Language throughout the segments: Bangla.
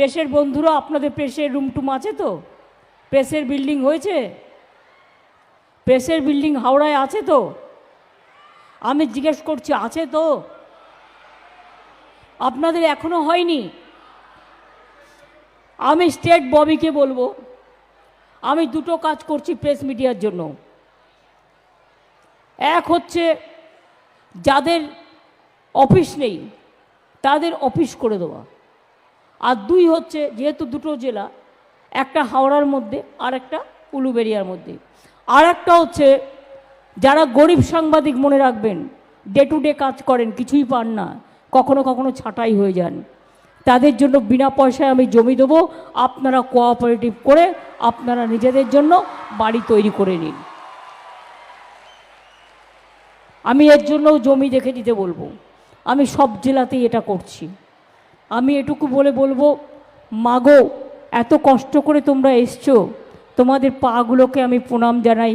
প্রেসের বন্ধুরা আপনাদের প্রেসের রুম টুম আছে তো? প্রেসের বিল্ডিং হয়েছে? প্রেসের বিল্ডিং হাওড়ায় আছে তো? আমি জিজ্ঞেস করছি, আছে তো? আপনাদের এখনও হয়নি? আমি স্টেট ববিকে বলব, আমি দুটো কাজ করছি প্রেস মিডিয়ার জন্য। এক হচ্ছে, যাদের অফিস নেই, তাদের অফিস করে দেওয়া। আর দুই হচ্ছে যেহেতু দুটো জেলা, একটা হাওড়ার মধ্যে আর একটা উলুবেরিয়ার মধ্যে। আর একটা হচ্ছে যারা গরিব সাংবাদিক মনে রাখবেন ডে টু ডে কাজ করেন, কিছুই পান না, কখনো কখনো ছাঁটাই হয়ে যান। তাদের জন্য বিনা পয়সায় আমি জমি দেবো, আপনারা কোঅপারেটিভ করে আপনারা নিজেদের জন্য বাড়ি তৈরি করে নিন। আমি এর জন্যও জমি দেখে দিতে বলব। আমি সব জেলাতেই এটা করছি। আমি এটুকু বলে বলব, মাগো, এত কষ্ট করে তোমরা এসছো। তোমাদের পাগুলোকে আমি প্রণাম জানাই,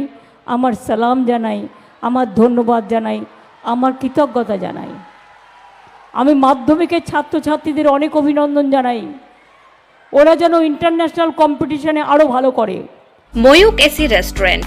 আমার সালাম জানাই, আমার ধন্যবাদ জানাই, আমার কৃতজ্ঞতা জানাই। আমি মাধ্যমিকের ছাত্রছাত্রীদের অনেক অভিনন্দন জানাই। ওরা যেন ইন্টারন্যাশনাল কম্পিটিশনে আরও ভালো করে। ময়ূক এসি রেস্টুরেন্ট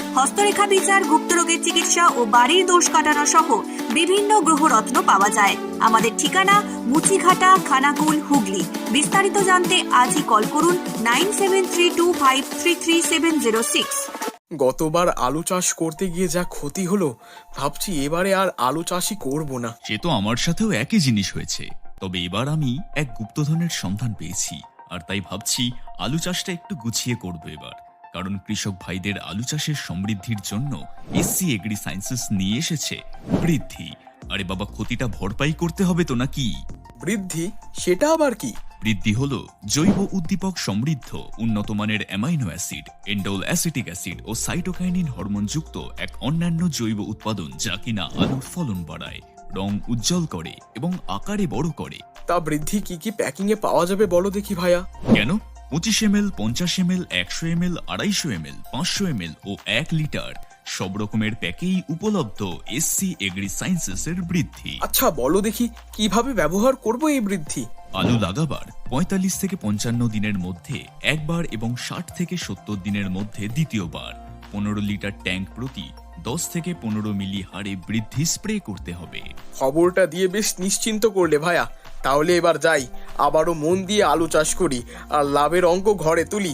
হস্তরেখা বিচার গুপ্তরোগের চিকিৎসা ও বাড়ির দোষ কাটানো সহ বিভিন্ন গ্রহরত্ন পাওয়া যায়। আমাদের ঠিকানা মুচিঘাটা খানাকুল হুগলি। বিস্তারিত জানতে আজই কল করুন nine seven three two five three three seven zero six. গতবার আলু চাষ করতে গিয়ে যা ক্ষতি হলো ভাবছি এবারে আর আলু চাষই করব না। সে তো আমার সাথেও একই জিনিস হয়েছে। তবে এবার আমি এক গুপ্তধনের সন্ধান পেয়েছি আর তাই ভাবছি আলু চাষটা একটু গুছিয়ে করব এবার। কারণ কৃষক ভাইদের আলু চাষের সমৃদ্ধির জন্য এসসি এগ্রি সায়েন্সেস নিয়ে এসেছে। বৃদ্ধি। আরে বাবা ক্ষতিটা ভরপাই করতে হবে তো নাকি? বৃদ্ধি? সেটা আবার কি? বৃদ্ধি হল জৈব উদ্দীপক সমৃদ্ধ উন্নত মানের amino acid indole acetic acid ও সাইটোকাইনিন হরমোনযুক্ত এক অন্যান্য জৈব উৎপাদন যা কিনা আলুর ফলন বাড়ায় রং উজ্জ্বল করে এবং আকারে বড় করে। তা বৃদ্ধি কি কি প্যাকিং এ পাওয়া যাবে বলো দেখি ভাইয়া। কেন? পঁচিশ এম এল পঞ্চাশ এম এল একশো এম এল আড়াইশো এম এল পাঁচশো এম এল ও এক লিটার। সব রকমের প্যাকেই উপলব্ধ এসসি এগ্রি সায়েন্সেস এর বৃদ্ধি। আচ্ছা বলো দেখি কীভাবে ব্যবহার করব এই বৃদ্ধি? আলু লাগাবার পঁয়তাল্লিশ থেকে পঞ্চান্ন দিনের মধ্যে একবার এবং ষাট থেকে সত্তর দিনের মধ্যে দ্বিতীয়বার। পনেরো লিটার ট্যাঙ্ক প্রতি দশ থেকে পনেরো মিলি হারে বৃদ্ধি স্প্রে করতে হবে। খবরটা দিয়ে বেশ নিশ্চিন্ত করলে ভাইয়া তাহলে এবার যাই আবারও মন দিয়ে আলু চাষ করি আর লাভের অঙ্ক ঘরে তুলি।